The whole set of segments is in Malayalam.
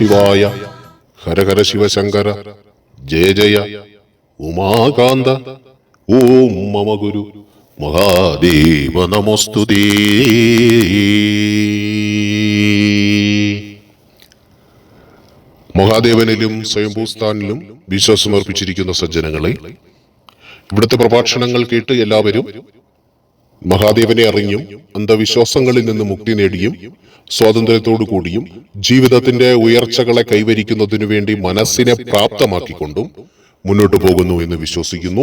നമശിവായ ഹരഹര ശിവശങ്കര. ജയ ജയ. ഉമാകാന്ത. ഓം മമ ഗുരു. മഹാദേവ നമോസ്തുതേ. മഹാദേവനിലും സ്വയംഭൂസ്ഥാനിലും വിശ്വാസമർപ്പിച്ചിരിക്കുന്ന സജ്ജനങ്ങളെ ഇവിടുത്തെ പ്രഭാഷണങ്ങൾ കേട്ട് എല്ലാവരും മഹാദേവനെ അറിഞ്ഞും അന്ധവിശ്വാസങ്ങളിൽ നിന്ന് മുക്തി നേടിയും സ്വാതന്ത്ര്യത്തോടു കൂടിയും ജീവിതത്തിന്റെ ഉയർച്ചകളെ കൈവരിക്കുന്നതിനു വേണ്ടി മനസ്സിനെ പ്രാപ്തമാക്കിക്കൊണ്ടും മുന്നോട്ടു പോകുന്നു എന്ന് വിശ്വസിക്കുന്നു.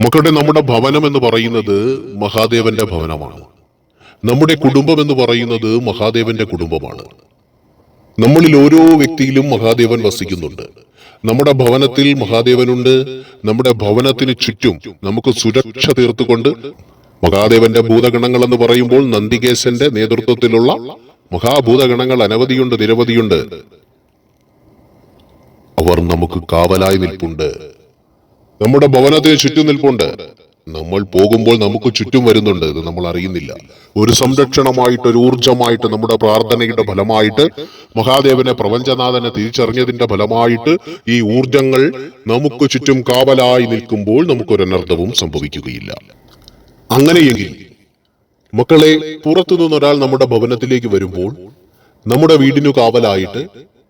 മക്കളുടെ നമ്മുടെ ഭവനം എന്ന് പറയുന്നത് മഹാദേവന്റെ ഭവനമാണ്. നമ്മുടെ കുടുംബം എന്ന് പറയുന്നത് മഹാദേവന്റെ കുടുംബമാണ്. നമ്മളിൽ ഓരോ വ്യക്തിയിലും മഹാദേവൻ വസിക്കുന്നുണ്ട്. നമ്മുടെ ഭവനത്തിൽ മഹാദേവനുണ്ട്. നമ്മുടെ ഭവനത്തിന് ചുറ്റും നമുക്ക് സുരക്ഷ തീർത്തുകൊണ്ട് മഹാദേവന്റെ ഭൂതഗണങ്ങൾ എന്ന് പറയുമ്പോൾ നന്ദികേശന്റെ നേതൃത്വത്തിലുള്ള മഹാഭൂതഗണങ്ങൾ അനവധിയുണ്ട് നിരവധിയുണ്ട്. അവർ നമുക്ക് കാവലായി നിൽപ്പുണ്ട്. നമ്മുടെ ഭവനത്തിന് ചുറ്റും നിൽപ്പുണ്ട്. നമ്മൾ പോകുമ്പോൾ നമുക്ക് ചുറ്റും വരുന്നുണ്ട് ഇത് നമ്മൾ അറിയുന്നില്ല. ഒരു സംരക്ഷണമായിട്ട് ഒരു ഊർജമായിട്ട് നമ്മുടെ പ്രാർത്ഥനയുടെ ഫലമായിട്ട് മഹാദേവനെ പ്രപഞ്ചനാഥനെ തിരിച്ചറിഞ്ഞതിന്റെ ഫലമായിട്ട് ഈ ഊർജങ്ങൾ നമുക്ക് ചുറ്റും കാവലായി നിൽക്കുമ്പോൾ നമുക്കൊരു അനർത്ഥവും സംഭവിക്കുകയില്ല. അങ്ങനെയെങ്കിൽ മക്കളെ പുറത്തു നിന്നൊരാൾ നമ്മുടെ ഭവനത്തിലേക്ക് വരുമ്പോൾ നമ്മുടെ വീടിനു കാവലായിട്ട്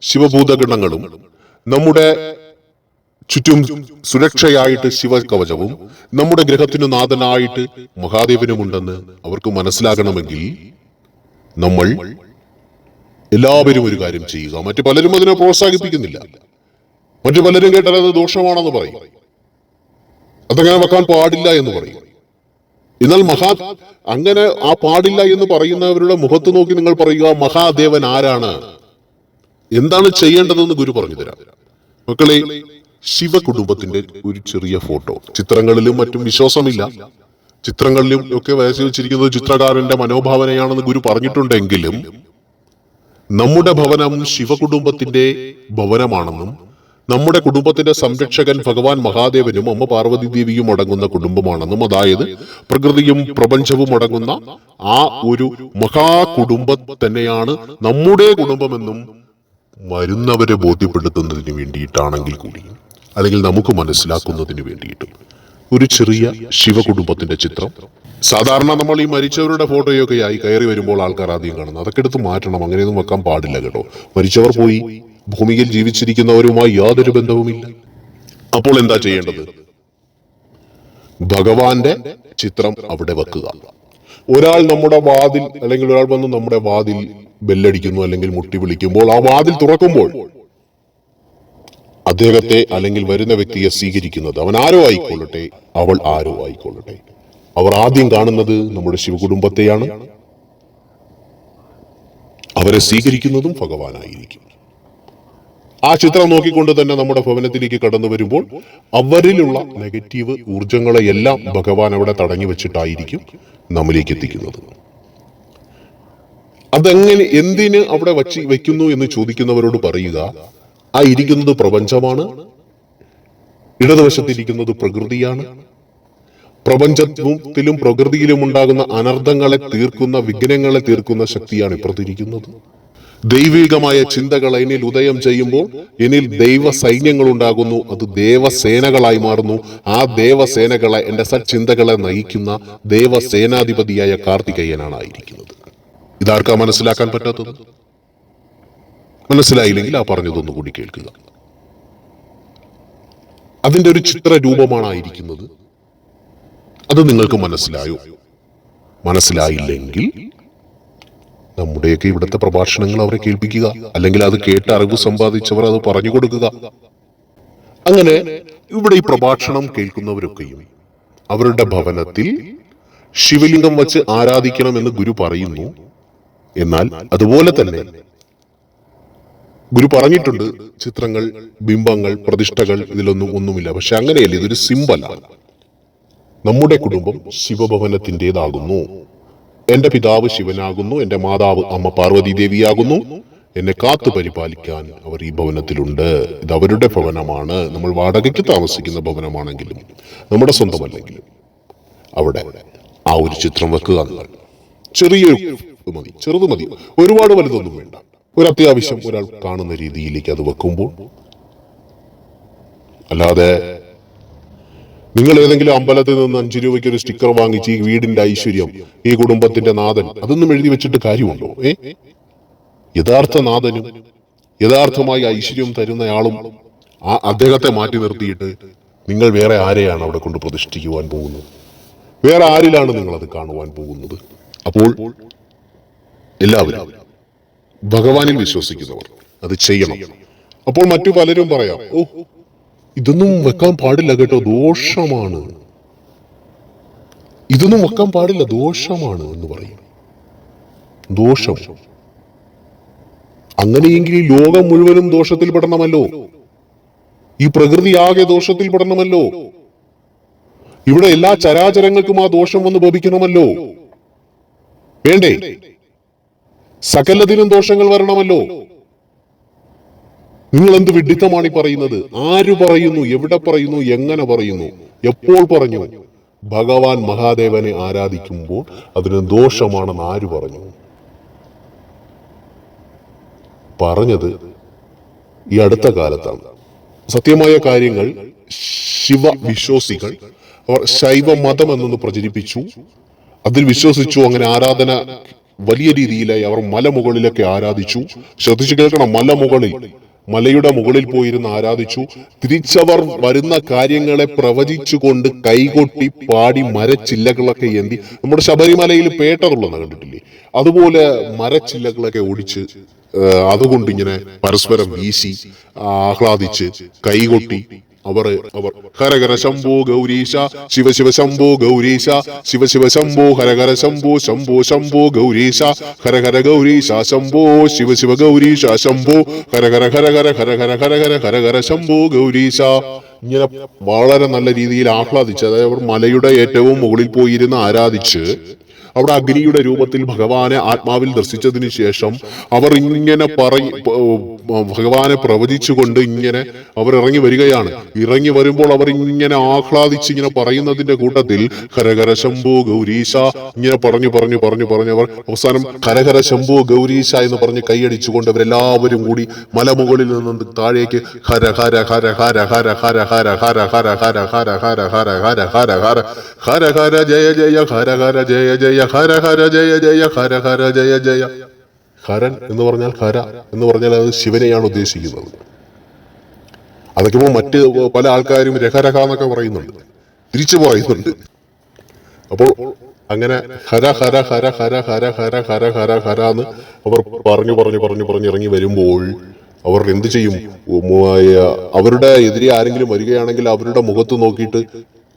ശിവഭൂതഗണങ്ങളും നമ്മുടെ ചുറ്റും സുരക്ഷയായിട്ട് ശിവകവചവും നമ്മുടെ ഗ്രഹത്തിനു നാഥനായിട്ട് മഹാദേവനുമുണ്ടെന്ന് അവർക്ക് മനസ്സിലാകണമെങ്കിൽ നമ്മൾ എല്ലാവരും ഒരു കാര്യം ചെയ്യുക. മറ്റു പലരും അതിനെ പ്രോത്സാഹിപ്പിക്കുന്നില്ല. മറ്റു പലരും കേട്ടാൽ അത് ദോഷമാണെന്ന് പറയും. അതങ്ങനെ വെക്കാൻ പാടില്ല എന്ന് പറയും. എന്നാൽ മഹാ അങ്ങനെ ആ പാടില്ല എന്ന് പറയുന്നവരുടെ മുഖത്ത് നോക്കി നിങ്ങൾ പറയുക മഹാദേവൻ ആരാണ്? എന്താണ് ചെയ്യേണ്ടതെന്ന് ഗുരു പറഞ്ഞു തരാം. മക്കളെ ശിവകുടുംബത്തിന്റെ ഒരു ചെറിയ ഫോട്ടോ. ചിത്രങ്ങളിലും മറ്റും വിശ്വാസമില്ല. ചിത്രങ്ങളിലും ഒക്കെ വരച്ചു വെച്ചിരിക്കുന്നത് ചിത്രകാരന്റെ മനോഭാവനയാണെന്ന് ഗുരു പറഞ്ഞിട്ടുണ്ടെങ്കിലും നമ്മുടെ ഭവനം ശിവകുടുംബത്തിന്റെ ഭവനമാണെന്നും നമ്മുടെ കുടുംബത്തിന്റെ സംരക്ഷകൻ ഭഗവാൻ മഹാദേവനും അമ്മ പാർവതി ദേവിയും അടങ്ങുന്ന കുടുംബമാണെന്നും അതായത് പ്രകൃതിയും പ്രപഞ്ചവും അടങ്ങുന്ന ആ ഒരു മഹാകുടുംബം തന്നെയാണ് നമ്മുടെ കുടുംബമെന്നും വരുന്നവരെ ബോധ്യപ്പെടുത്തുന്നതിന് വേണ്ടിയിട്ടാണെങ്കിൽ കൂടി അല്ലെങ്കിൽ നമുക്ക് മനസ്സിലാക്കുന്നതിന് വേണ്ടിയിട്ടും. ഒരു ചെറിയ ശിവകുടുംബത്തിന്റെ ചിത്രം. സാധാരണ നമ്മൾ ഈ മരിച്ചവരുടെ ഫോട്ടോയൊക്കെ ആയി കയറി വരുമ്പോൾ ആൾക്കാർ ആദ്യം കാണുന്നത്. അതൊക്കെ എടുത്ത് മാറ്റണം. അങ്ങനെയൊന്നും വെക്കാൻ പാടില്ല കേട്ടോ. മരിച്ചവർ പോയി ഭൂമിയിൽ ജീവിച്ചിരിക്കുന്നവരുമായി യാതൊരു ബന്ധവുമില്ല. അപ്പോൾ എന്താ ചെയ്യേണ്ടത്? ഭഗവാന്റെ ചിത്രം അവിടെ വെക്കുക. ഒരാൾ നമ്മുടെ വാതിൽ അല്ലെങ്കിൽ ഒരാൾ വന്ന് നമ്മുടെ വാതിൽ ബെല്ലടിക്കുന്നു അല്ലെങ്കിൽ മുട്ടി വിളിക്കുമ്പോൾ ആ വാതിൽ തുറക്കുമ്പോൾ അദ്ദേഹത്തെ അല്ലെങ്കിൽ വരുന്ന വ്യക്തിയെ സ്വീകരിക്കുന്നത് അവൻ ആരോ ആയിക്കൊള്ളട്ടെ അവൾ ആരോ ആയിക്കൊള്ളട്ടെ. അവർ ആദ്യം കാണുന്നത് നമ്മുടെ ശിവകുടുംബത്തെയാണ്. അവരെ സ്വീകരിക്കുന്നതും ഭഗവാനായിരിക്കും. ആ ചിത്രം നോക്കിക്കൊണ്ട് തന്നെ നമ്മുടെ ഭവനത്തിലേക്ക് കടന്നു വരുമ്പോൾ അവരിലുള്ള നെഗറ്റീവ് ഊർജങ്ങളെയെല്ലാം ഭഗവാൻ അവിടെ തടഞ്ഞു വെച്ചിട്ടായിരിക്കും നമ്മിലേക്ക് എത്തിക്കുന്നത്. അതെങ്ങനെ എന്തിന് അവിടെ വച്ച് വെക്കുന്നു എന്ന് ചോദിക്കുന്നവരോട് പറയുക ആ ഇരിക്കുന്നത് പ്രപഞ്ചമാണ് ഇടതുവശത്തിരിക്കുന്നത് പ്രകൃതിയാണ്. പ്രപഞ്ചത്തിലും പ്രകൃതിയിലും ഉണ്ടാകുന്ന അനർത്ഥങ്ങളെ തീർക്കുന്ന വിഘ്നങ്ങളെ തീർക്കുന്ന ശക്തിയാണ് ഇപ്പുറത്തിരിക്കുന്നത്. ദൈവികമായ ചിന്തകൾ എന്നിൽ ഉദയം ചെയ്യുമ്പോൾ എന്നിൽ ദൈവ സൈന്യങ്ങൾ ഉണ്ടാകുന്നു. അത് ദേവസേനകളായി മാറുന്നു. ആ ദേവസേനകളെ എന്റെ സച്ചിന്തകളെ നയിക്കുന്ന ദേവസേനാധിപതിയായ കാർത്തികേയനാണ് ആയിരിക്കുന്നത്. ഇതാർക്കാ മനസ്സിലാക്കാൻ പറ്റാത്തത്? മനസ്സിലായില്ലെങ്കിൽ ആ പറഞ്ഞതൊന്നു കൂടി കേൾക്കുക. അതിന്റെ ഒരു ചിത്ര രൂപമാണ് ആയിരിക്കുന്നത് അത് നിങ്ങൾക്ക് മനസ്സിലായോ? മനസ്സിലായില്ലെങ്കിൽ നമ്മുടെയൊക്കെ ഇവിടുത്തെ പ്രഭാഷണങ്ങൾ അവരെ കേൾപ്പിക്കുക. അല്ലെങ്കിൽ അത് കേട്ട് അറിവ് സമ്പാദിച്ചവർ അത് പറഞ്ഞു കൊടുക്കുക. അങ്ങനെ ഇവിടെ ഈ പ്രഭാഷണം കേൾക്കുന്നവരൊക്കെയും അവരുടെ ഭവനത്തിൽ ശിവലിംഗം വച്ച് ആരാധിക്കണമെന്ന് ഗുരു പറയുന്നു. എന്നാൽ അതുപോലെ തന്നെ ഗുരു പറഞ്ഞിട്ടുണ്ട് ചിത്രങ്ങൾ ബിംബങ്ങൾ പ്രതിഷ്ഠകൾ ഇതിലൊന്നും ഒന്നുമില്ല. പക്ഷെ അങ്ങനെയല്ല ഇതൊരു സിമ്പലാണ് നമ്മുടെ കുടുംബം ശിവഭവനത്തിന്റെതാകുന്നു. എന്റെ പിതാവ് ശിവനാകുന്നു എന്റെ മാതാവ് അമ്മ പാർവതി ദേവിയാകുന്നു എന്നെ കാത്തു പരിപാലിക്കാൻ അവർ ഈ ഭവനത്തിലുണ്ട്. ഇത് അവരുടെ ഭവനമാണ്. നമ്മൾ വാടകയ്ക്ക് താമസിക്കുന്ന ഭവനമാണെങ്കിലും നമ്മുടെ സ്വന്തമല്ലെങ്കിലും അവിടെ ആ ഒരു ചിത്രം വെക്കുക എന്നുള്ളത് ചെറിയൊരു മതി ചെറുത് മതി. ഒരുപാട് വലുതൊന്നും വേണ്ട. ഒരു അത്യാവശ്യം ഒരാൾ കാണുന്ന രീതിയിലേക്ക് അത് വെക്കുമ്പോൾ അല്ലാതെ നിങ്ങൾ ഏതെങ്കിലും അമ്പലത്തിൽ നിന്ന് അഞ്ചു രൂപയ്ക്ക് ഒരു സ്റ്റിക്കർ വാങ്ങിച്ച് ഈ വീടിന്റെ ഐശ്വര്യം ഈ കുടുംബത്തിന്റെ നാഥൻ അതൊന്നും എഴുതി വെച്ചിട്ട് കാര്യമുണ്ടോ? ഏ? യഥാർത്ഥ നാഥനും യഥാർത്ഥമായി ഐശ്വര്യം തരുന്നയാളും ആ അദ്ദേഹത്തെ മാറ്റി നിർത്തിയിട്ട് നിങ്ങൾ വേറെ ആരെയാണ് അവിടെ കൊണ്ട് പ്രതിഷ്ഠിക്കുവാൻ പോകുന്നത്? വേറെ ആരിലാണ് നിങ്ങൾ അത് കാണുവാൻ പോകുന്നത്? അപ്പോൾ എല്ലാവരും ഭഗവാനിൽ വിശ്വസിക്കുന്നവർ. അത് ചെയ്യണം. അപ്പോൾ മറ്റു പലരും പറയാം ഓ ഇതൊന്നും വെക്കാൻ പാടില്ല കേട്ടോ ദോഷമാണ്. ഇതൊന്നും വെക്കാൻ പാടില്ല ദോഷമാണ് എന്ന് പറയും. ദോഷം. അങ്ങനെയെങ്കിൽ ലോകം മുഴുവനും ദോഷത്തിൽ പെടണമല്ലോ. ഈ പ്രകൃതി ആകെ ദോഷത്തിൽ പെടണമല്ലോ. ഇവിടെ എല്ലാ ചരാചരങ്ങൾക്കും ആ ദോഷം വന്ന് ഭവിക്കണമല്ലോ. വേണ്ടേ? സകലത്തിനും ദോഷങ്ങൾ വരണമല്ലോ. നിങ്ങൾ എന്ത് വിഡിത്തമാണ് ഈ പറയുന്നത്? ആര് പറയുന്നു? എവിടെ പറയുന്നു? എങ്ങനെ പറയുന്നു? എപ്പോൾ പറഞ്ഞു? ഭഗവാൻ മഹാദേവനെ ആരാധിക്കുമ്പോൾ അതിന് ദോഷമാണെന്ന് ആര് പറഞ്ഞു? പറഞ്ഞത് ഈ അടുത്ത കാലത്താണ്. സത്യമായ കാര്യങ്ങൾ ശിവ വിശ്വാസികൾ അവർ ശൈവ മതം എന്നൊന്ന് പ്രചരിപ്പിച്ചു. അതിൽ വിശ്വസിച്ചു അങ്ങനെ ആരാധന വലിയ രീതിയിലായി അവർ മലമുകളിലൊക്കെ ആരാധിച്ചു. ശ്രദ്ധിച്ചു കേൾക്കണം മലമുകളിൽ മലയുടെ മുകളിൽ പോയിരുന്ന് ആരാധിച്ചു. തിരിച്ചവർ വരുന്ന കാര്യങ്ങളെ പ്രവചിച്ചുകൊണ്ട് കൈകൊട്ടി പാടി മരച്ചില്ലകളൊക്കെ എന്തി. നമ്മുടെ ശബരിമലയിൽ പേട്ടതുള്ളതെന്ന് കണ്ടിട്ടില്ലേ? അതുപോലെ മരച്ചില്ലകളൊക്കെ ഓടിച്ച് അതുകൊണ്ട് ഇങ്ങനെ പരസ്പരം വീശി ആഹ്ലാദിച്ച് കൈകൊട്ടി അവർ അവർ. ഹരഹര ശംഭോ ഗൗരീശ ശിവ ശംഭോ ഗൗരീശ ശിവ ശംഭോ ഹരഹര ശംഭോ ശംഭോ ശംഭോ ഗൗരീശ ഹരഹര ഗൗരീശ ശംഭോ ശിവ ശിവ ഗൗരീശ ശംഭോ ഹരഹര ഹരഹര ഹരഹര ഹരഹര ഹരഹര ശംഭോ ഗൗരീശ. ഇങ്ങനെ വളരെ നല്ല രീതിയിൽ ആഹ്ലാദിച്ച് അതായത് അവർ മലയുടെ ഏറ്റവും മുകളിൽ പോയിരുന്ന് ആരാധിച്ച് അവിടെ അഗ്നിയുടെ രൂപത്തിൽ ഭഗവാനെ ആത്മാവിൽ ദർശിച്ചതിന് ശേഷം അവർ ഇങ്ങനെ പറയി ഭഗവാനെ പ്രവചിച്ചുകൊണ്ട് ഇങ്ങനെ അവർ ഇറങ്ങി വരികയാണ് ഇറങ്ങി വരുമ്പോൾ അവർ ഇങ്ങനെ ആഹ്ലാദിച്ച് ഇങ്ങനെ പറയുന്നതിന്റെ കൂട്ടത്തിൽ ഹരഹര ശംഭു ഗൗരീശ ഇങ്ങനെ പറഞ്ഞു പറഞ്ഞു പറഞ്ഞു പറഞ്ഞു അവർ അവസാനം ഹരഹര ശംഭു ഗൗരീശ എന്ന് പറഞ്ഞ് കൈയടിച്ചുകൊണ്ട് അവരെല്ലാവരും കൂടി മലമുകളിൽ നിന്ന് താഴേക്ക് ഹര ഹര ഹര ഹര ഹര ഹര ഹര ഹര ഹര ഹര ഹര ഹര ഹര ഹര ഹര ഹര ഹര ഹര ജയ ജയ ഹര ഹര ജയ ജയ ഹര ഹര ജയ ജയ ഹര ഹര ജയ ജയ ഹരൻ എന്ന് പറഞ്ഞാൽ ഹര എന്ന് പറഞ്ഞാൽ അത് ശിവനെയാണ് ഉദ്ദേശിക്കുന്നത് അതൊക്കെ ഇപ്പോൾ മറ്റ് പല ആൾക്കാരും രഹരഹ എന്നൊക്കെ പറയുന്നുണ്ട് തിരിച്ചു പറയുന്നുണ്ട് അപ്പോൾ അങ്ങനെ ഹര ഹര ഹര ഹര ഹര ഹര ഹര ഹര ഹര എന്ന് അവർ പറഞ്ഞു പറഞ്ഞു പറഞ്ഞു പറഞ്ഞു ഇറങ്ങി വരുമ്പോൾ അവർ എന്ത് ചെയ്യും അവരുടെ എതിരെ ആരെങ്കിലും വരികയാണെങ്കിൽ അവരുടെ മുഖത്ത് നോക്കിയിട്ട്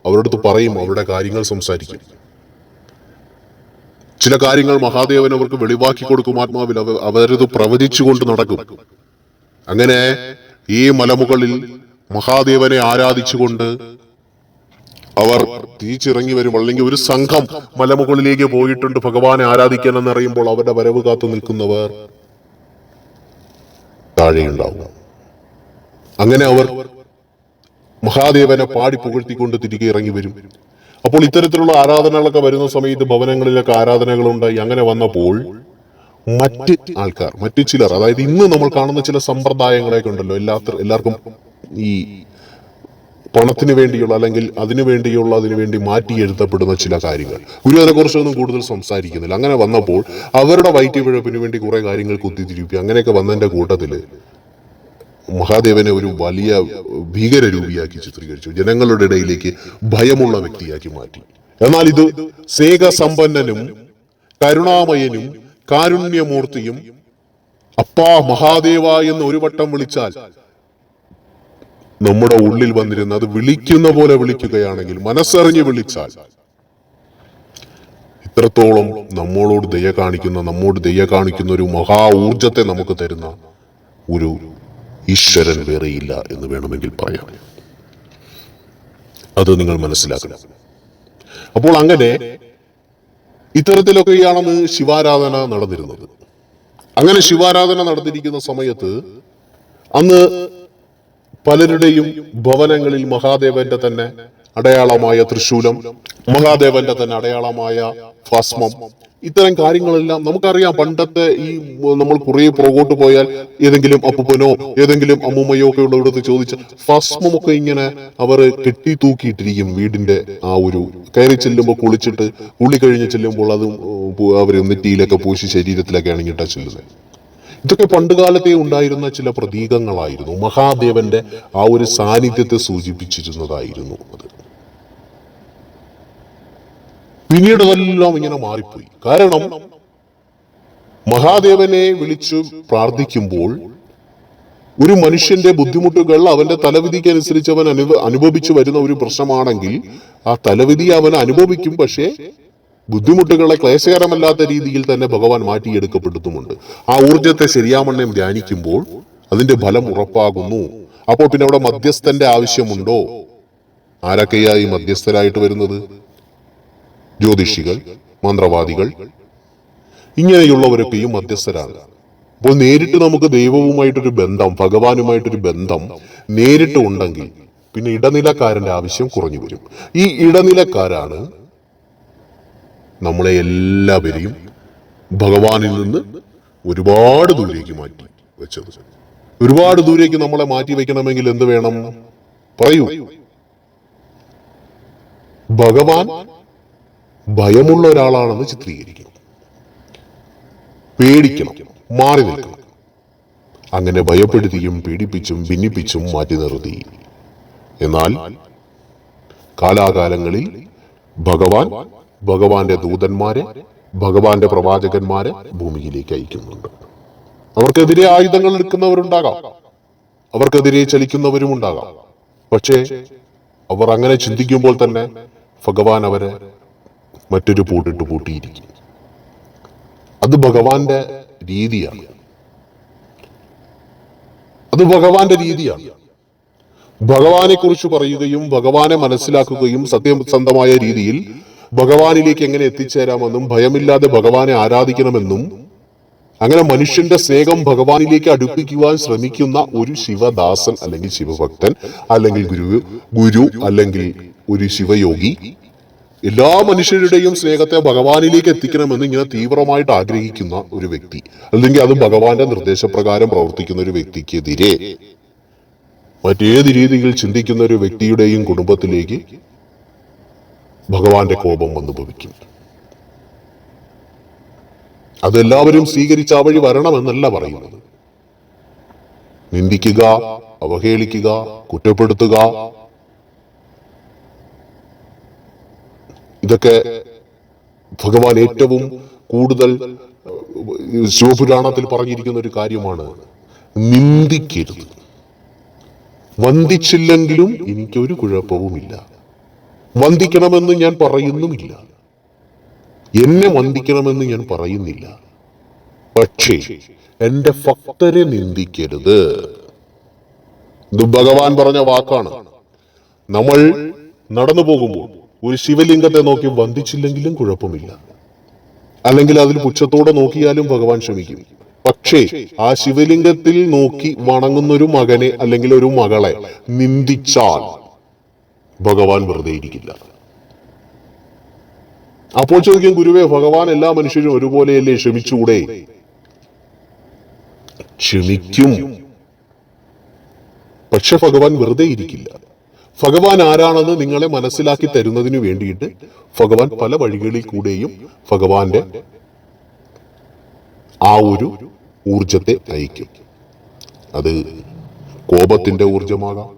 അവരുടെ അടുത്ത് പറയും അവരുടെ കാര്യങ്ങൾ സംസാരിക്കും ചില കാര്യങ്ങൾ മഹാദേവൻ അവർക്ക് വെളിവാക്കി കൊടുക്കും. ആത്മാവിൽ അവ- അവരത് പ്രവചിച്ചുകൊണ്ട് നടക്കും. അങ്ങനെ ഈ മലമുകളിൽ മഹാദേവനെ ആരാധിച്ചുകൊണ്ട് അവർ തിരിച്ചിറങ്ങി വരും. അല്ലെങ്കിൽ ഒരു സംഘം മലമുകളിലേക്ക് പോയിട്ടുണ്ട്. ഭഗവാനെ ആരാധിക്കാൻ എന്നറിയുമ്പോൾ അവരുടെ വരവ് കാത്തു നിൽക്കുന്നവർ താഴെയുണ്ടാവുക അങ്ങനെ അവർ മഹാദേവനെ പാടി പുകഴ്ത്തിക്കൊണ്ട് തിരികെ ഇറങ്ങി വരും. അപ്പോൾ ഇത്തരത്തിലുള്ള ആരാധനകളൊക്കെ വരുന്ന സമയത്ത് ഭവനങ്ങളിലൊക്കെ ആരാധനകളുണ്ടായി. അങ്ങനെ വന്നപ്പോൾ മറ്റ് ആൾക്കാർ മറ്റു ചിലർ അതായത് ഇന്ന് നമ്മൾ കാണുന്ന ചില സമ്പ്രദായങ്ങളൊക്കെ ഉണ്ടല്ലോ. എല്ലാ എല്ലാവർക്കും ഈ പണത്തിന് വേണ്ടിയുള്ള അല്ലെങ്കിൽ അതിനു വേണ്ടിയുള്ള അതിനു വേണ്ടി മാറ്റി എഴുതപ്പെടുന്ന ചില കാര്യങ്ങൾ. ഗുരു അതിനെക്കുറിച്ചൊന്നും കൂടുതൽ സംസാരിക്കുന്നില്ല. അങ്ങനെ വന്നപ്പോൾ അവരുടെ വയറ്റിപ്പിഴപ്പിന് വേണ്ടി കുറേ കാര്യങ്ങൾ കുത്തിത്തിരിപ്പി. അങ്ങനെയൊക്കെ വന്നതിന്റെ കൂട്ടത്തിൽ മഹാദേവനെ ഒരു വലിയ ഭീകര രൂപിയാക്കി ചിത്രീകരിച്ചു. ജനങ്ങളുടെ ഇടയിലേക്ക് ഭയമുള്ള വ്യക്തിയാക്കി മാറ്റി. എന്നാൽ ഇത് സേകസമ്പന്നനും കരുണാമയനും കാരുണ്യമൂർത്തിയും അപ്പാ മഹാദേവ എന്ന് ഒരു വട്ടം വിളിച്ചാൽ നമ്മുടെ ഉള്ളിൽ വന്നിരുന്ന അത് വിളിക്കുന്ന പോലെ വിളിക്കുകയാണെങ്കിൽ മനസ്സറിഞ്ഞ് വിളിച്ചാൽ ഇത്രത്തോളം നമ്മളോട് ദയ കാണിക്കുന്ന നമ്മോട് ദയ കാണിക്കുന്ന ഒരു മഹാ ഊർജത്തെ നമുക്ക് തരുന്ന ഒരു ഈശ്വരൻ വേറെയില്ല എന്ന് വേണമെങ്കിൽ പറയാം. അത് നിങ്ങൾ മനസ്സിലാക്കണം. അപ്പോൾ അങ്ങനെ ഇത്തരത്തിലൊക്കെയാണെന്ന് ശിവാരാധന നടന്നിരുന്നത്. അങ്ങനെ ശിവാരാധന നടന്നിരിക്കുന്ന സമയത്ത് അന്ന് പലരുടെയും ഭവനങ്ങളിൽ മഹാദേവന്റെ തന്നെ അടയാളമായ തൃശൂലം മഹാദേവന്റെ തന്നെ അടയാളമായ ഭസ്മം. ഇത്തരം കാര്യങ്ങളെല്ലാം നമുക്കറിയാം. പണ്ടത്തെ ഈ നമ്മൾ കുറേ പുറകോട്ട് പോയാൽ ഏതെങ്കിലും അപ്പുപ്പനോ ഏതെങ്കിലും അമ്മുമ്മയോ ഒക്കെ ഉള്ളവരടുത്ത് ചോദിച്ച ഭസ്മമൊക്കെ ഇങ്ങനെ അവർ കെട്ടി തൂക്കിയിട്ടിരിക്കും വീടിന്റെ ആ ഒരു കയറി ചെല്ലുമ്പോൾ കുളിച്ചിട്ട് കുളി കഴിഞ്ഞ് ചെല്ലുമ്പോൾ അത് അവർ നെറ്റിയിലൊക്കെ പൂശി ശരീരത്തിലൊക്കെ അണിഞ്ഞിട്ടാ ചെല്ലുന്നത് ഇതൊക്കെ പണ്ടുകാലത്തെ ഉണ്ടായിരുന്ന ചില പ്രതീകങ്ങളായിരുന്നു. മഹാദേവന്റെ ആ ഒരു സാന്നിധ്യത്തെ സൂചിപ്പിച്ചിരുന്നതായിരുന്നു അത്. പിന്നീട് അതെല്ലാം ഇങ്ങനെ മാറിപ്പോയി. കാരണം മഹാദേവനെ വിളിച്ചു പ്രാർത്ഥിക്കുമ്പോൾ ഒരു മനുഷ്യന്റെ ബുദ്ധിമുട്ടുകൾ അവന്റെ തലവിധിക്കനുസരിച്ച് അവൻ അനുഭ അനുഭവിച്ചു വരുന്ന ഒരു പ്രശ്നമാണെങ്കിൽ ആ തലവിധി അവൻ അനുഭവിക്കും പക്ഷേ ബുദ്ധിമുട്ടുകളെ ക്ലേശകരമല്ലാത്ത രീതിയിൽ തന്നെ ഭഗവാൻ മാറ്റിയെടുക്കപ്പെടുത്തുമുണ്ട് ആ ഊർജത്തെ ശരിയാമണ്ണയം ധ്യാനിക്കുമ്പോൾ അതിന്റെ ഫലം ഉറപ്പാകുന്നു. അപ്പോൾ പിന്നെ അവിടെ മധ്യസ്ഥന്റെ ആവശ്യമുണ്ടോ? ആരൊക്കെയായി മധ്യസ്ഥരായിട്ട് വരുന്നത്? ജ്യോതിഷികൾ മന്ത്രവാദികൾ ഇങ്ങനെയുള്ളവരൊക്കെയും മധ്യസ്ഥരാണ്. അപ്പോൾ നേരിട്ട് നമുക്ക് ദൈവവുമായിട്ടൊരു ബന്ധം ഭഗവാനുമായിട്ടൊരു ബന്ധം നേരിട്ട് ഉണ്ടെങ്കിൽ പിന്നെ ഇടനിലക്കാരന്റെ ആവശ്യം കുറഞ്ഞു വരും. ഈ ഇടനിലക്കാരാണ് നമ്മളെ എല്ലാവരെയും ഭഗവാനിൽ നിന്ന് ഒരുപാട് ദൂരേക്ക് മാറ്റി വെച്ചത്. ഒരുപാട് ദൂരേക്ക് നമ്മളെ മാറ്റി വെക്കണമെങ്കിൽ എന്ത് വേണം? പറയൂ. ഭഗവാൻ ഭയമുള്ള ഒരാളാണെന്ന് ചിത്രീകരിക്കണം. പേടിക്കണം മാറി നിൽക്കണം. അങ്ങനെ ഭയപ്പെടുത്തിയും പീഡിപ്പിച്ചും ഭിന്നിപ്പിച്ചും മാറ്റി നിർത്തി. എന്നാൽ കാലാകാലങ്ങളിൽ ഭഗവാൻ ഭഗവാന്റെ ദൂതന്മാരെ ഭഗവാന്റെ പ്രവാചകന്മാരെ ഭൂമിയിലേക്ക് അയക്കുന്നുണ്ട്. അവർക്കെതിരെ ആയുധങ്ങൾ എടുക്കുന്നവരുണ്ടാകാം. അവർക്കെതിരെ ചലിക്കുന്നവരും ഉണ്ടാകാം. പക്ഷേ അവർ അങ്ങനെ ചിന്തിക്കുമ്പോൾ തന്നെ ഭഗവാൻ അവരെ മറ്റൊരു പൂട്ടിട്ട് പൂട്ടിയിരിക്കും. അത് ഭഗവാന്റെ രീതിയാണ്. അത് ഭഗവാന്റെ രീതിയാണ്. ഭഗവാനെ കുറിച്ച് പറയുകയും ഭഗവാനെ മനസ്സിലാക്കുകയും സത്യസന്ധമായ രീതിയിൽ ഭഗവാനിലേക്ക് എങ്ങനെ എത്തിച്ചേരാമെന്നും ഭയമില്ലാതെ ഭഗവാനെ ആരാധിക്കണമെന്നും അങ്ങനെ മനുഷ്യന്റെ സ്നേഹം ഭഗവാനിലേക്ക് അടുപ്പിക്കുവാൻ ശ്രമിക്കുന്ന ഒരു ശിവദാസൻ അല്ലെങ്കിൽ ശിവഭക്തൻ അല്ലെങ്കിൽ ഗുരു ഗുരു അല്ലെങ്കിൽ ഒരു ശിവയോഗി എല്ലാ മനുഷ്യരുടെയും സ്നേഹത്തെ ഭഗവാനിലേക്ക് എത്തിക്കണമെന്ന് ഇങ്ങനെ തീവ്രമായിട്ട് ആഗ്രഹിക്കുന്ന ഒരു വ്യക്തി അല്ലെങ്കിൽ അത് ഭഗവാന്റെ നിർദ്ദേശപ്രകാരം പ്രവർത്തിക്കുന്ന ഒരു വ്യക്തിക്കെതിരെ മറ്റേത് രീതിയിൽ ചിന്തിക്കുന്ന ഒരു വ്യക്തിയുടെയും കുടുംബത്തിലേക്ക് ഭഗവാന്റെ കോപം വന്നു ഭവിക്കും. അതെല്ലാവരും സ്വീകരിച്ച ആ വഴി വരണമെന്നല്ല പറയുന്നത്. നിന്ദിക്കുക അവഹേളിക്കുക കുറ്റപ്പെടുത്തുക ഇതൊക്കെ ഭഗവാൻ ഏറ്റവും കൂടുതൽ ശിവപുരാണത്തിൽ പറഞ്ഞിരിക്കുന്ന ഒരു കാര്യമാണ്. നിന്ദിക്കരുത്. വന്ദിച്ചില്ലെങ്കിലും എനിക്കൊരു കുഴപ്പവുമില്ല. വന്ദിക്കണമെന്ന് ഞാൻ പറയുന്നുമില്ല. എന്നെ വന്ദിക്കണമെന്ന് ഞാൻ പറയുന്നില്ല. പക്ഷേ എന്റെ ഭക്തരെ നിന്ദിക്കരുത്. ഇത് ഭഗവാൻ പറഞ്ഞ വാക്കാണ്. നമ്മൾ നടന്നു പോകുമ്പോൾ ഒരു ശിവലിംഗത്തെ നോക്കി വന്ദിച്ചില്ലെങ്കിലും കുഴപ്പമില്ല. അല്ലെങ്കിൽ അതിൽ പുച്ഛത്തോടെ നോക്കിയാലും ഭഗവാൻ ക്ഷമിക്കും. പക്ഷേ ആ ശിവലിംഗത്തിൽ നോക്കി വണങ്ങുന്ന ഒരു മകനെ അല്ലെങ്കിൽ ഒരു മകളെ നിന്ദിച്ചാൽ ഭഗവാൻ വെറുതെ ഇരിക്കില്ല. അപ്പോൾ ചോദിക്കും ഗുരുവേ ഭഗവാൻ എല്ലാ മനുഷ്യരും ഒരുപോലെയല്ലേ? ക്ഷമിച്ചുകൂടെ? ക്ഷമിക്കും. പക്ഷെ ഭഗവാൻ വെറുതെ ഇരിക്കില്ല. ഭഗവാൻ ആരാണെന്ന് നിങ്ങളെ മനസ്സിലാക്കി തരുന്നതിന് വേണ്ടിയിട്ട് ഭഗവാൻ പല വഴികളിൽ കൂടെയും ഭഗവാന്റെ ആ ഒരു ഊർജത്തെ അയക്കും അത് കോപത്തിന്റെ ഊർജമാകാം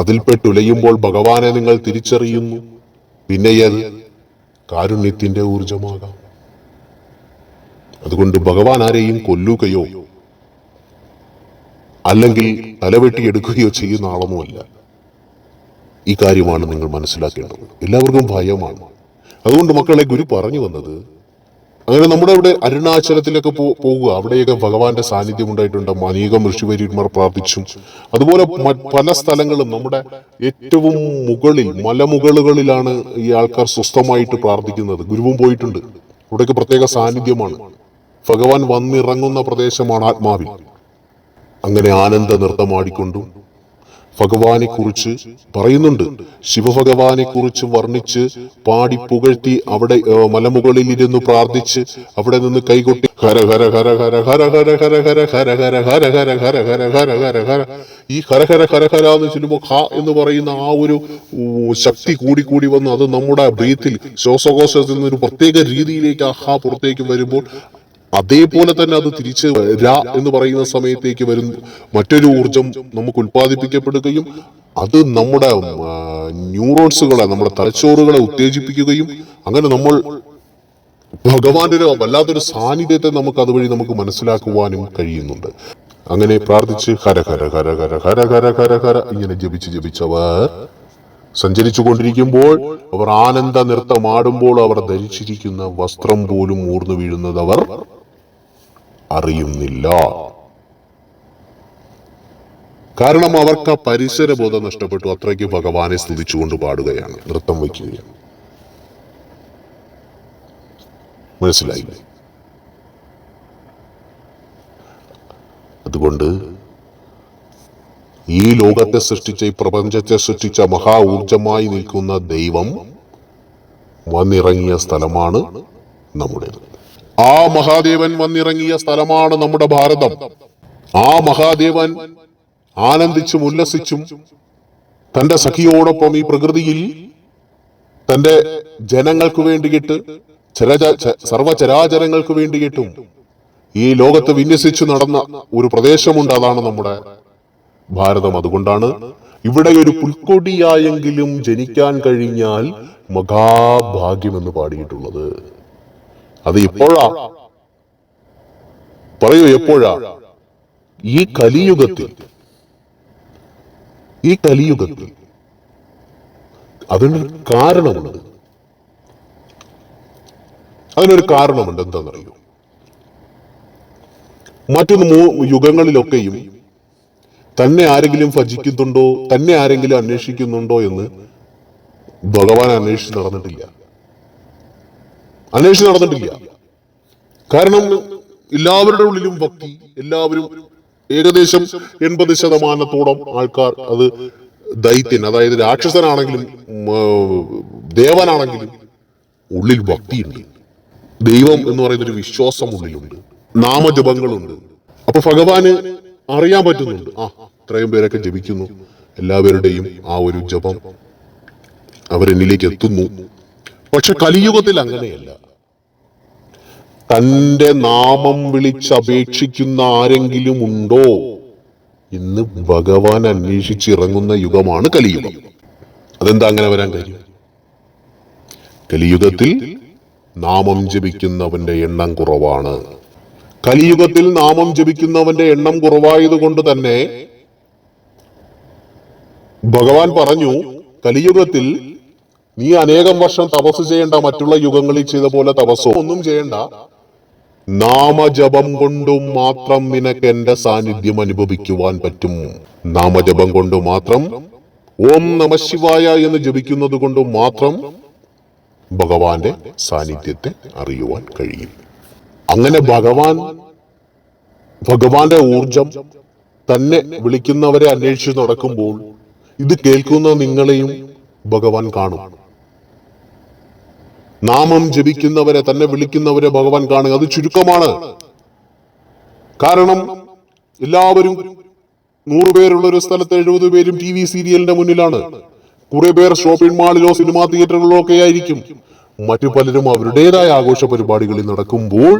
അതിൽപ്പെട്ടുലയുമ്പോൾ ഭഗവാനെ നിങ്ങൾ തിരിച്ചറിയുന്നു. പിന്നെ അത് കാരുണ്യത്തിന്റെ ഊർജമാകാം അതുകൊണ്ട് ഭഗവാൻ ആരെയും കൊല്ലുകയോ അല്ലെങ്കിൽ തലവെട്ടിയെടുക്കുകയോ ചെയ്യുന്ന ആളൊന്നുമല്ല. ഈ കാര്യമാണ് നിങ്ങൾ മനസ്സിലാക്കേണ്ടത്. എല്ലാവർക്കും ഭയമാണ്. അതുകൊണ്ട് മക്കളെ ഗുരു പറഞ്ഞു വന്നത് അങ്ങനെ നമ്മുടെ ഇവിടെ അരുണാചലത്തിലൊക്കെ പോ- പോകുക അവിടെയൊക്കെ ഭഗവാന്റെ സാന്നിധ്യം ഉണ്ടായിട്ടുണ്ട്. അനേകം ഋഷിവര്യന്മാർ പ്രാർത്ഥിച്ചു. അതുപോലെ പല സ്ഥലങ്ങളും നമ്മുടെ ഏറ്റവും മുകളിൽ മലമുകളിലാണ് ഈ ആൾക്കാർ സ്വസ്ഥമായിട്ട് പ്രാർത്ഥിക്കുന്നത്. ഗുരുവും പോയിട്ടുണ്ട്. ഇവിടെയൊക്കെ പ്രത്യേക സാന്നിധ്യമാണ്. ഭഗവാൻ വന്നിറങ്ങുന്ന പ്രദേശമാണ് ആത്മാവിൽ. അങ്ങനെ ആനന്ദ നൃത്തമാടിക്കൊണ്ടും ഭഗവാനെ കുറിച്ച് പറയുന്നുണ്ട് ശിവഭഗവാനെ കുറിച്ച് വർണിച്ച് പാടി പുകഴ്ത്തി അവിടെ മലമുകളിൽ ഇരുന്ന് പ്രാർത്ഥിച്ച് അവിടെ നിന്ന് കൈകൊട്ടി ഹര ഹര ഹര ഹര ഹര ഹര ഹര ഹര ഹര ഹര ഹര ഹര ഹര ഹര ഹര ഹര ഹര ഈ ഹര ഹര ഹര ഹര എന്ന് ചൊല്ലുമ്പോൾ ഹ എന്ന് പറയുന്ന ആ ഒരു ശക്തി കൂടി കൂടി വന്ന് അത് നമ്മുടെ ബ്രീത്തിൽ ശ്വാസകോശത്തിൽ നിന്ന് ഒരു പ്രത്യേക രീതിയിലേക്ക് ആ ഹ പുറത്തേക്ക് വരുമ്പോൾ അതേപോലെ തന്നെ അത് തിരിച്ച് ര എന്ന് പറയുന്ന സമയത്തേക്ക് വരും മറ്റൊരു ഊർജം നമുക്ക് ഉത്പാദിപ്പിക്കപ്പെടുകയും അത് നമ്മുടെ ന്യൂറോൺസുകളെ നമ്മുടെ തലച്ചോറുകളെ ഉത്തേജിപ്പിക്കുകയും അങ്ങനെ നമ്മൾ ഭഗവാന്റെ ഒരു വല്ലാത്തൊരു സാന്നിധ്യത്തെ നമുക്ക് അതുവഴി നമുക്ക് മനസ്സിലാക്കുവാനും കഴിയുന്നുണ്ട്. അങ്ങനെ പ്രാർത്ഥിച്ച് ഹര ഹര ഹര ഹര ഹര ഹര ഹര ഹര ഇങ്ങനെ ജപിച്ച് ജപിച്ചവർ സഞ്ചരിച്ചു കൊണ്ടിരിക്കുമ്പോൾ അവർ ആനന്ദ നൃത്തമാടുമ്പോൾ അവർ ധരിച്ചിരിക്കുന്ന വസ്ത്രം പോലും ഊർന്നു വീഴുന്നത് അവർ അറിയുന്നില്ല. കാരണം അവർക്ക് ആ പരിസരബോധം നഷ്ടപ്പെട്ടു. അത്രയ്ക്ക് ഭഗവാനെ സ്തുതിച്ചുകൊണ്ട് പാടുകയാണ്. നൃത്തം വയ്ക്കുകയാണ്. മനസ്സിലായില്ലേ അതുകൊണ്ട് ഈ ലോകത്തെ സൃഷ്ടിച്ച ഈ പ്രപഞ്ചത്തെ സൃഷ്ടിച്ച മഹാ ഊർജമായി നിൽക്കുന്ന ദൈവം വന്നിറങ്ങിയ സ്ഥലമാണ് നമ്മുടേത്. ആ മഹാദേവൻ വന്നിറങ്ങിയ സ്ഥലമാണ് നമ്മുടെ ഭാരതം. ആ മഹാദേവൻ ആനന്ദിച്ചും ഉല്ലസിച്ചും തന്റെ സഖിയോടൊപ്പം ഈ പ്രകൃതിയിൽ തന്റെ ജനങ്ങൾക്ക് വേണ്ടിയിട്ട് സർവചരാചരങ്ങൾക്ക് വേണ്ടിയിട്ടും ഈ ലോകത്ത് വിന്യസിച്ചു നടന്ന ഒരു പ്രദേശമുണ്ട്. അതാണ് നമ്മുടെ ഭാരതം. അതുകൊണ്ടാണ് ഇവിടെ ഒരു പുൽക്കൊടിയായെങ്കിലും ജനിക്കാൻ കഴിഞ്ഞാൽ മഹാഭാഗ്യമെന്ന് പാടിയിട്ടുള്ളത്. അത് എപ്പോഴാ പറയൂ എപ്പോഴാ? ഈ കലിയുഗത്തിൽ. ഈ കലിയുഗത്തിൽ. അതിനൊരു കാരണമുണ്ട്. അതിനൊരു കാരണമുണ്ട്. എന്താണെന്നറിയോ? മൂ- യുഗങ്ങളിലൊക്കെയും തന്നെ ആരെങ്കിലും ഭജിക്കുന്നുണ്ടോ തന്നെ ആരെങ്കിലും അന്വേഷിക്കുന്നുണ്ടോ എന്ന് ഭഗവാൻ അന്വേഷിച്ച് നടന്നിട്ടില്ല. അന്വേഷിച്ച് നടന്നിട്ടില്ല. കാരണം എല്ലാവരുടെ ഉള്ളിലും ഭക്തി എല്ലാവരും ഏകദേശം എൺപത് ശതമാനത്തോളം ആൾക്കാർ അത് ദൈത്യൻ അതായത് രാക്ഷസനാണെങ്കിലും ദേവനാണെങ്കിലും ഉള്ളിൽ ഭക്തിയുണ്ട്. ദൈവം എന്ന് പറയുന്ന ഒരു വിശ്വാസം ഉള്ളിലുണ്ട്. നാമജപങ്ങളുണ്ട്. അപ്പൊ ഭഗവാന് അറിയാൻ പറ്റുന്നുണ്ട്. ആ ഇത്രയും പേരൊക്കെ ജപിക്കുന്നു. എല്ലാവരുടെയും ആ ഒരു ജപം അവരെന്നിലേക്ക് എത്തുന്നു. പക്ഷെ കലിയുഗത്തിൽ അങ്ങനെയല്ല. തന്റെ നാമം വിളിച്ചപേക്ഷിക്കുന്ന ആരെങ്കിലും ഉണ്ടോ? ഇന്ന് ഭഗവാൻ അന്വേഷിച്ചിറങ്ങുന്ന യുഗമാണ് കലിയുഗം. അതെന്താ അങ്ങനെ വരാൻ കാര്യം? കലിയുഗത്തിൽ നാമം ജപിക്കുന്നവന്റെ എണ്ണം കുറവാണ്. കലിയുഗത്തിൽ നാമം ജപിക്കുന്നവന്റെ എണ്ണം കുറവായതുകൊണ്ട് തന്നെ ഭഗവാൻ പറഞ്ഞു കലിയുഗത്തിൽ നീ അനേകം വർഷം തപസ് ചെയ്യേണ്ട മറ്റുള്ള യുഗങ്ങളിൽ ചെയ്ത പോലെ തപസ്സോ? ഒന്നും ചെയ്യണ്ട. നാമജപം കൊണ്ടും മാത്രം നിനക്ക് എന്റെ സാന്നിധ്യം അനുഭവിക്കുവാൻ പറ്റും. നാമജപം കൊണ്ട് മാത്രം ഓം നമശിവായ എന്ന് ജപിക്കുന്നത് കൊണ്ട് മാത്രം ഭഗവാന്റെ സാന്നിധ്യത്തെ അറിയുവാൻ കഴിയും. അങ്ങനെ ഭഗവാൻ ഭഗവാന്റെ ഊർജം തന്നെ വിളിക്കുന്നവരെ അന്വേഷിച്ച് നടക്കുമ്പോൾ ഇത് കേൾക്കുന്ന നിങ്ങളെയും ഭഗവാൻ കാണും. നാമം ജപിക്കുന്നവരെ തന്നെ വിളിക്കുന്നവരെ ഭഗവാൻ കാണുക. അത് ചുരുക്കമാണ്. കാരണം എല്ലാവരും നൂറുപേരുള്ള ഒരു സ്ഥലത്ത് എഴുപത് പേരും ടി വി സീരിയലിന്റെ മുന്നിലാണ്. കുറെ പേർ ഷോപ്പിംഗ് മാളിലോ സിനിമാ തിയേറ്ററുകളിലോ ഒക്കെ ആയിരിക്കും. മറ്റു പലരും അവരുടേതായ ആഘോഷ പരിപാടികളിൽ നടക്കുമ്പോൾ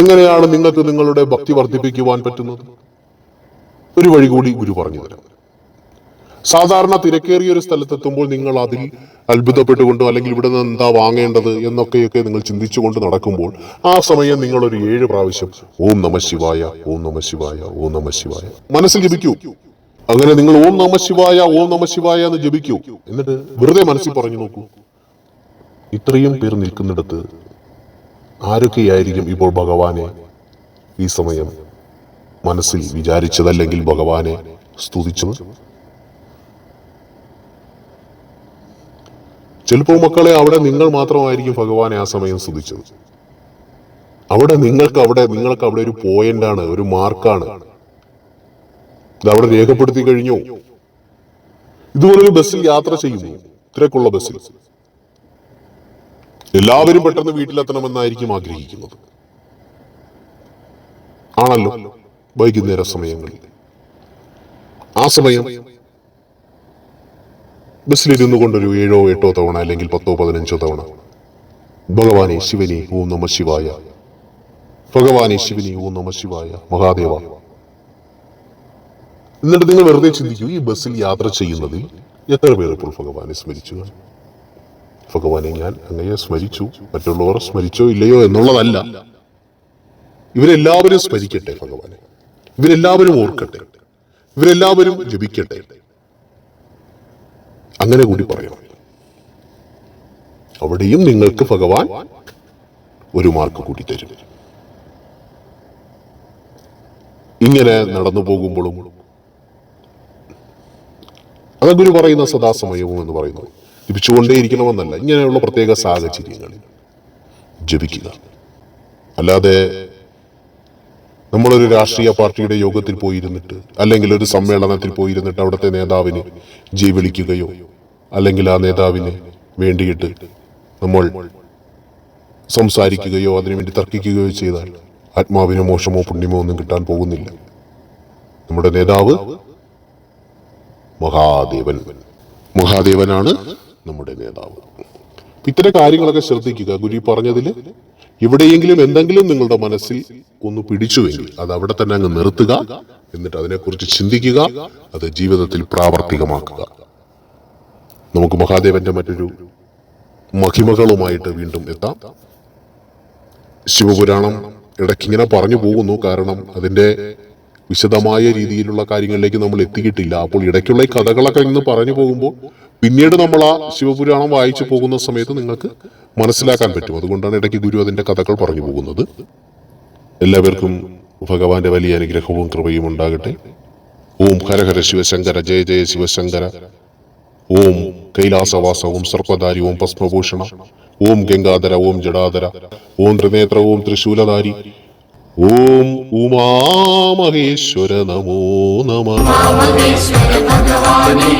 എങ്ങനെയാണ് നിങ്ങൾക്ക് നിങ്ങളുടെ ഭക്തി വർദ്ധിപ്പിക്കുവാൻ പറ്റുന്നത്? ഒരു വഴി കൂടി ഗുരു പറഞ്ഞു തരാം. സാധാരണ തിരക്കേറിയ ഒരു സ്ഥലത്തെത്തുമ്പോൾ നിങ്ങൾ അതിൽ അത്ഭുതപ്പെട്ടുകൊണ്ടോ അല്ലെങ്കിൽ ഇവിടെ നിന്ന് എന്താ വാങ്ങേണ്ടത് എന്നൊക്കെയൊക്കെ നിങ്ങൾ ചിന്തിച്ചുകൊണ്ട് നടക്കുമ്പോൾ ആ സമയം നിങ്ങൾ ഒരു ഏഴ് പ്രാവശ്യം ഓം നമ ശിവായ ഓം നമ ശിവായ ഓം നമ ശിവായ. മനസ്സിൽ ജപിക്കൂ. അങ്ങനെ നിങ്ങൾ ഓം നമ ശിവായ ഓം നമ ശിവായ എന്ന് ജപിക്കൂ. എന്നിട്ട് വെറുതെ മനസ്സിൽ പറഞ്ഞു നോക്കൂ. ഇത്രയും പേർ നിൽക്കുന്നിടത്ത് ആരൊക്കെയായിരിക്കും ഇപ്പോൾ ഭഗവാനെ ഈ സമയം മനസ്സിൽ വിചാരിച്ചതല്ലെങ്കിൽ ഭഗവാനെ സ്തുതിച്ചത്? ചിലപ്പോൾ മക്കളെ അവിടെ നിങ്ങൾ മാത്രമായിരിക്കും ഭഗവാനെ ആ സമയം സ്തുതിച്ചത്. അവിടെ നിങ്ങൾക്ക് അവിടെ നിങ്ങൾക്ക് അവിടെ ഒരു പോയിന്റാണ് ഒരു മാർക്കാണ് ഇത് അവിടെ രേഖപ്പെടുത്തി കഴിഞ്ഞു. ഇതുപോലൊരു ബസ്സിൽ യാത്ര ചെയ്യുന്നു. തിരക്കുള്ള ബസ്സിൽ. എല്ലാവരും പെട്ടെന്ന് വീട്ടിലെത്തണമെന്നായിരിക്കും ആഗ്രഹിക്കുന്നത്. ആണല്ലോ വൈകുന്നേര സമയങ്ങളിൽ. ആ സമയം ബസ്സിലിരുന്നു കൊണ്ടൊരു ഏഴോ എട്ടോ തവണ അല്ലെങ്കിൽ പത്തോ പതിനഞ്ചോ തവണ. ഭഗവാനെ ശിവനെ ഓം നമ ശിവായ. ഭഗവാനെ ശിവനെ ഓം നമ ശിവായ. മഹാദേവ. എന്നിട്ട് നിങ്ങൾ വെറുതെ ചിന്തിക്കൂ ഈ ബസ്സിൽ യാത്ര ചെയ്യുന്നതിൽ എത്ര പേർ ഇപ്പോൾ ഭഗവാനെ സ്മരിച്ചു? ഭഗവാനെ ഞാൻ അങ്ങയെ സ്മരിച്ചു. മറ്റുള്ളവർ സ്മരിച്ചോ ഇല്ലയോ എന്നുള്ളതല്ല. ഇവരെല്ലാവരും സ്മരിക്കട്ടെ ഭഗവാനെ. ഇവരെല്ലാവരും ഓർക്കട്ടെ. ഇവരെല്ലാവരും ജപിക്കട്ടെ. അങ്ങനെ കൂടി പറയണം. അവിടെയും നിങ്ങൾക്ക് ഭഗവാൻ ഒരു മാർക്ക് കൂടി തരും ഇങ്ങനെ നടന്നു പോകുമ്പോഴും അത് ഗുരു പറയുന്ന സദാസമയവും എന്ന് പറയുന്നു. ജപിച്ചുകൊണ്ടേയിരിക്കണമെന്നല്ല ഇങ്ങനെയുള്ള പ്രത്യേക സാഹചര്യങ്ങളിൽ ജപിക്കുക. അല്ലാതെ നമ്മളൊരു രാഷ്ട്രീയ പാർട്ടിയുടെ യോഗത്തിൽ പോയിരുന്നിട്ട് അല്ലെങ്കിൽ ഒരു സമ്മേളനത്തിൽ പോയിരുന്നിട്ട് അവിടുത്തെ നേതാവിനെ ജീ വിളിക്കുകയോ അല്ലെങ്കിൽ ആ നേതാവിന് വേണ്ടിയിട്ട് നമ്മൾ സംസാരിക്കുകയോ അതിനുവേണ്ടി തർക്കിക്കുകയോ ചെയ്താൽ ആത്മാവിന് മോശമോ പുണ്യമോ ഒന്നും കിട്ടാൻ പോകുന്നില്ല. നമ്മുടെ നേതാവ് മഹാദേവൻ. മഹാദേവനാണ് നമ്മുടെ നേതാവ്. ഇത്തരം കാര്യങ്ങളൊക്കെ ശ്രദ്ധിക്കുക. ഗുരു പറഞ്ഞതിൽ എവിടെയെങ്കിലും എന്തെങ്കിലും നിങ്ങളുടെ മനസ്സിൽ ഒന്ന് പിടിച്ചുവെങ്കിൽ അത് അവിടെ തന്നെ അങ്ങ് നിർത്തുക എന്നിട്ട് അതിനെക്കുറിച്ച് ചിന്തിക്കുക അത് ജീവിതത്തിൽ പ്രാവർത്തികമാക്കുക. നമുക്ക് മഹാദേവന്റെ മറ്റൊരു മഹിമകളുമായിട്ട് വീണ്ടും എത്താം. ശിവപുരാണം ഇടയ്ക്കിങ്ങനെ പറഞ്ഞു പോകുന്നു കാരണം അതിന്റെ വിശദമായ രീതിയിലുള്ള കാര്യങ്ങളിലേക്ക് നമ്മൾ എത്തിയിട്ടില്ല. അപ്പോൾ ഇടയ്ക്കുള്ള കഥകളൊക്കെ ഇന്ന് പറഞ്ഞു പോകുമ്പോൾ പിന്നീട് നമ്മൾ ആ ശിവപുരാണം വായിച്ചു പോകുന്ന സമയത്ത് നിങ്ങൾക്ക് മനസ്സിലാക്കാൻ പറ്റും. അതുകൊണ്ടാണ് ഇടയ്ക്ക് ഗുരു അതിന്റെ കഥകൾ പറഞ്ഞു പോകുന്നത്. എല്ലാവർക്കും ഭഗവാന്റെ വലിയ അനുഗ്രഹവും കൃപയും ഉണ്ടാകട്ടെ. ഓം ഹരഹര ശിവശങ്കര ജയ ജയ ശിവശങ്കര. ഓം കൈലാസവാസ ഓം സർപ്പധാരി ഓം ഭസ്മഭൂഷണ. ഓം ഗംഗാധര ഓം ജടാധര. ഓം ത്രിനേത്ര ഓം ത്രിശൂലധാരി. ഓം ഉമാമഹേശ്വര നമോ നമ ഭഗവാനെ ഭഗവാനെ